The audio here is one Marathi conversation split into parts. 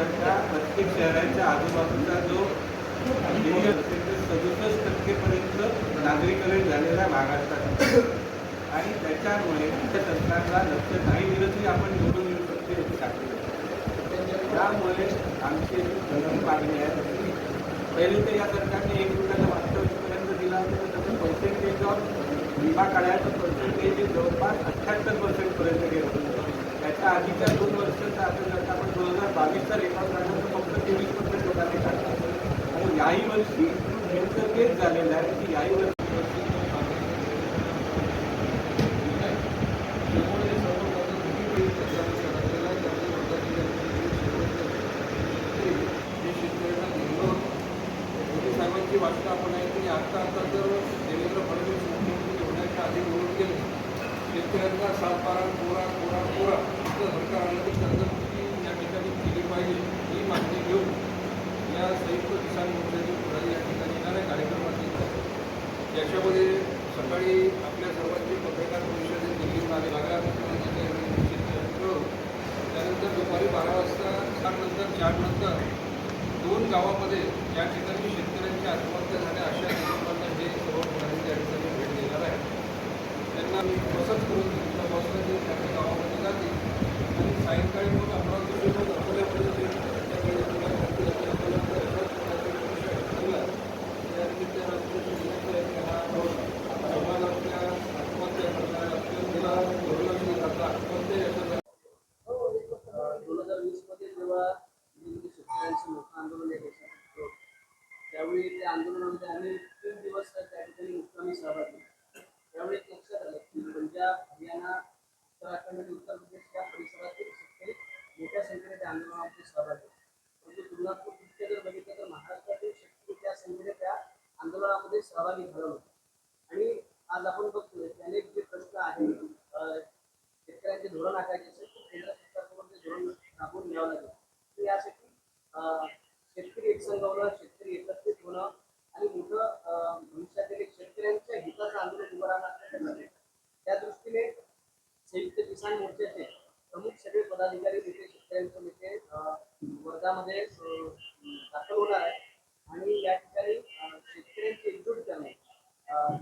जर प्रत्येक शहराच्या आजूबाजूचा जो सदुसष्ट टक्केपर्यंत नागरीकरण झालेला आहे महाराष्ट्रात आणि त्याच्यामुळे त्या सरकारला लक्ष नाही दिलं तरी आपण निवडून येऊ शकते त्यामुळे आमची एक मागणी आहे पहिले तर या सरकारने एक रुपयाला मागच्या वर्षीपर्यंत दिला होता तर त्याचं पर्सेंटेज ऑफ विमा काढायचं पर्सेंटेज जवळपास अठ्ठ्याहत्तर पर्सेंटपर्यंत गेलं होतं. याच्या आधीच्या दोन वर्षाचा आता जर आपण दोन हजार बावीसचा रेकॉर्ड काढला तर फक्त तेवीस पर्सेंट लोकांनी काढला. आणि याही वर्षी नेमकं तेच झालेलं आहे की याही वर्षी मोदी साहेबांची वाटतं आपण आहे की आत्ता आता जर देवेंद्र फडणवीस मुख्यमंत्री होण्याच्या आधी निवडून गेले शेतकऱ्यांना सातबारा कोरा कोरा कोरा असं सरकार आलं की कर्जमुक्ती या ठिकाणी केली पाहिजे ही मागणी घेऊन या संयुक्त किसान मोर्चाचे पुढारी या ठिकाणी येणाऱ्या कार्यक्रमात याच्यामध्ये सकाळी आपल्या सर्वांची पत्रकार परिषदेत दिल्लीत आले लागल्या त्यानंतर दुपारी बारा वाजता त्यानंतर चारनंतर दोन गावामध्ये ज्या ठिकाणी शेतकऱ्यांच्या आत्महत्या झाल्या अशा कुटुंबांना हे सर्व पुढारी त्या ठिकाणी भेट देणार आहे त्यांना मी तसंच करून तुमच्या बसला ते त्यांच्या गावामध्ये जातील आणि सायंकाळी मग अमरावती मग अकोल्यामध्ये ते त्यांच्याकडे तुला खात्री असेल, अकोल्यामध्ये अशाच प्रकारचे विषय ठरला. त्यानिमित्तानं आमच्या जिल्ह्यातल्या हा समाज आपल्या आत्महत्या करणाऱ्या अत्यंत दुर्लक्ष करता आत्महत्या याचं दोन हजार वीसमध्ये जेव्हा दिल्ली शेतकऱ्यांचं मोठं आंदोलन आहे देशात त्यावेळी त्या आंदोलनामध्ये आम्ही तीन दिवस त्या ठिकाणी मुक्कामी सहभागी होतो. त्यावेळी एक लक्षात आलं सध्या हरियाणा उत्तराखंड आणि उत्तर प्रदेश या परिसरातील शेतकरी मोठ्या संख्येने त्या आंदोलनामध्ये सहभागी होते. म्हणजे तुलनात्मक दृष्ट्या जर बघितलं तर महाराष्ट्रातील शेतकरी त्या संख्येने त्या आंदोलनामध्ये सहभागी झाले होते आणि आज आपण बघतोय की अनेक जे प्रश्न आहे शेतकऱ्यांचे धोरण आखायचे असेल तर केंद्र सरकारकडून ते धोरण राबवून घ्यावं लागेल तर यासाठी अं, शेतकरी एकसंघ होणं शेतकरी एकत्रित होणं आणि मोठं अं, भविष्यातील एक शेतकऱ्यांच्या हिताचं आंदोलन उभं राहणं अत्यंत गरजेचं आहे. त्या दृष्टीने संयुक्त किसान मोर्चाचे प्रमुख सगळे पदाधिकारी नेते शेतकऱ्यांचे नेते वर्धामध्ये दाखल होणार आहे आणि या ठिकाणी शेतकऱ्यांचे शेतकऱ्यांची एकजूट करणे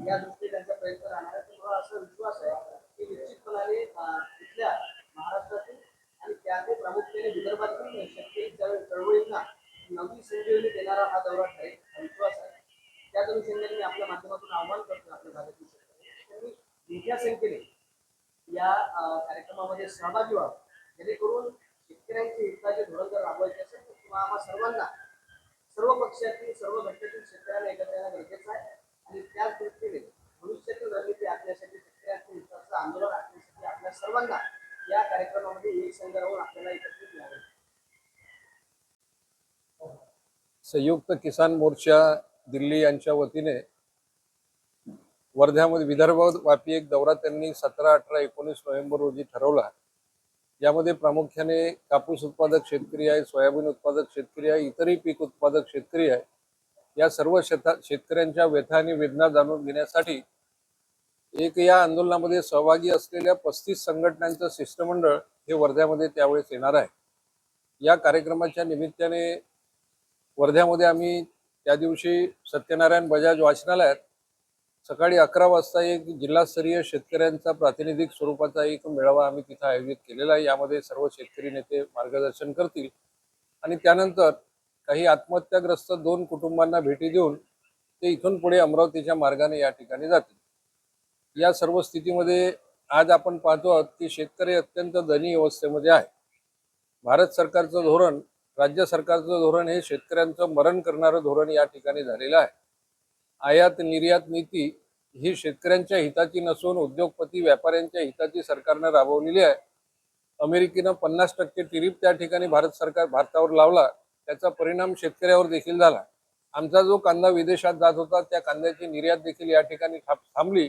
या दृष्टीने त्यांचा प्रयत्न राहणार आहे. तर मला असा विश्वास आहे की निश्चितपणाने इथल्या महाराष्ट्रातील आणि त्यामध्ये प्रामुख्याने विदर्भातील शेतकरी चळवळींना नवी संजीवनी देणारा हा दौरा ठरेल हा विश्वास आहे. त्याच अनुषंगाने मी आपल्या माध्यमातून आव्हान करतो आपल्या भागातील शेतकरी त्यांनी मोठ्या संख्येने या कार्यक्रमामध्ये सहभागी व्हावं. जेणेकरून शेतकऱ्यांचे हिताचे धोरण जर राबवायचे असेल तर किंवा आम्हा सर्वांना सर्व पक्षातील सर्व घटकातील शेतकऱ्यांना एकत्र येणं गरजेचं आहे. आणि त्याच दृष्टीने भविष्यातील रणनीती आखण्यासाठी शेतकऱ्यांच्या हिताचं आंदोलन आखण्यासाठी आपल्या सर्वांना या कार्यक्रमामध्ये एक संघ राहून आपल्याला एकत्रित यावे संयुक्त किसान मोर्चा दिल्ली यांच्या वतीने वर्ध्यामध्ये विदर्भव्यापी एक दौरा त्यांनी सतरा अठरा एकोणीस नोव्हेंबर रोजी ठरवला. यामध्ये प्रामुख्याने कापूस उत्पादक शेतकरी आहे सोयाबीन उत्पादक शेतकरी आहे इतरही पीक उत्पादक शेतकरी आहे. या सर्व शेता शेतकऱ्यांच्या व्यथा आणि वेदना जाणून घेण्यासाठी एक या आंदोलनामध्ये सहभागी असलेल्या पस्तीस संघटनांचं शिष्टमंडळ हे वर्ध्यामध्ये त्यावेळेस येणार आहे. या कार्यक्रमाच्या निमित्ताने वर्ध्यामध्ये आम्ही त्या दिवशी सत्यनारायण बजाज वाचनालयात सकाळी अकरा वाजता एक जिल्हास्तरीय शेतकऱ्यांचा प्रातिनिधिक स्वरूपाचा एक मेळावा आम्ही तिथं आयोजित केलेला आहे. यामध्ये सर्व शेतकरी नेते मार्गदर्शन करतील. आणि त्यानंतर काही आत्महत्याग्रस्त दोन कुटुंबांना भेटी देऊन ते इथून पुढे अमरावतीच्या मार्गाने या ठिकाणी जातील. या सर्व स्थितीमध्ये आज आपण पाहतो आहोत की शेतकरी अत्यंत दयनीय अवस्थेमध्ये आहे. भारत सरकारचं धोरण राज्य सरकारचं धोरण हे शेतकऱ्यांचं मरण करणारं धोरण या ठिकाणी झालेलं आहे. आयात निर्यात नीती ही शेतकऱ्यांच्या हिताची नसून उद्योगपती व्यापाऱ्यांच्या हिताची सरकारनं राबवलेली आहे. अमेरिकेनं पन्नास टक्के टिरीप त्या ठिकाणी भारत सरकार भारतावर लावला. त्याचा परिणाम शेतकऱ्यावर देखील झाला. आमचा जो कांदा विदेशात जात होता त्या कांद्याची निर्यात देखील या ठिकाणी थांबली.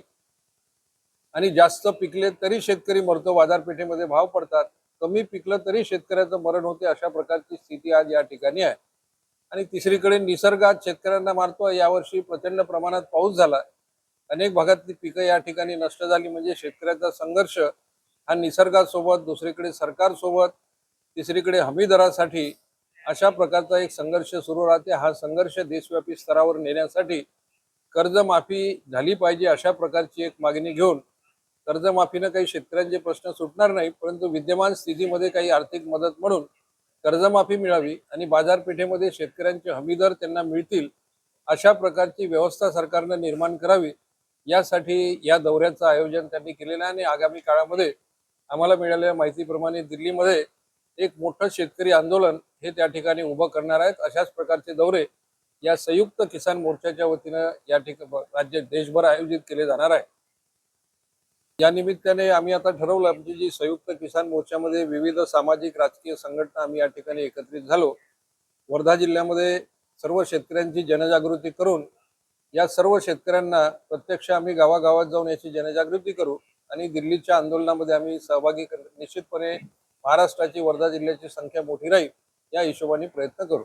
आणि जास्त पिकले तरी शेतकरी मरतो बाजारपेठेमध्ये भाव पडतात. कमी पिकलं तरी शेतकऱ्याचं मरण होते अशा प्रकारची स्थिती आज या ठिकाणी आहे. आणि तिसरीकडे निसर्गात शेतकऱ्यांना मारतो यावर्षी प्रचंड प्रमाणात पाऊस झाला. अनेक भागातली पिकं या ठिकाणी नष्ट झाली. म्हणजे शेतकऱ्याचा संघर्ष हा निसर्गासोबत दुसरीकडे सरकारसोबत तिसरीकडे हमीदरासाठी अशा प्रकारचा एक संघर्ष सुरू राहते. हा संघर्ष देशव्यापी स्तरावर नेण्यासाठी कर्जमाफी झाली पाहिजे अशा प्रकारची एक मागणी घेऊन कर्जमाफीनं काही शेतकऱ्यांचे प्रश्न सुटणार नाही परंतु विद्यमान स्थितीमध्ये काही आर्थिक मदत म्हणून कर्जमाफी मिळावी आणि बाजारपेठेमध्ये शेतकऱ्यांचे हमीदर त्यांना मिळतील अशा प्रकारची व्यवस्था सरकारनं निर्माण करावी. यासाठी या दौऱ्याचं आयोजन त्यांनी केलेलं आहे आणि आगामी काळामध्ये आम्हाला मिळालेल्या माहितीप्रमाणे दिल्लीमध्ये एक मोठं शेतकरी आंदोलन हे त्या ठिकाणी उभं करणार आहेत. अशाच प्रकारचे दौरे या संयुक्त किसान मोर्चाच्या वतीनं या ठिकाणी राज्य देशभर आयोजित केले जाणार आहे. या निमित्ताने आम्ही आता ठरवलं म्हणजे जी संयुक्त किसान मोर्चामध्ये विविध सामाजिक राजकीय संघटना आम्ही या ठिकाणी एकत्रित झालो. वर्धा जिल्ह्यामध्ये सर्व शेतकऱ्यांची जनजागृती करून या सर्व शेतकऱ्यांना प्रत्यक्ष आम्ही गावागावात जाऊन याची जनजागृती करू आणि दिल्लीच्या आंदोलनामध्ये आम्ही सहभागी कर- निश्चितपणे महाराष्ट्राची वर्धा जिल्ह्याची संख्या मोठी राहील या हिशोबाने प्रयत्न करू.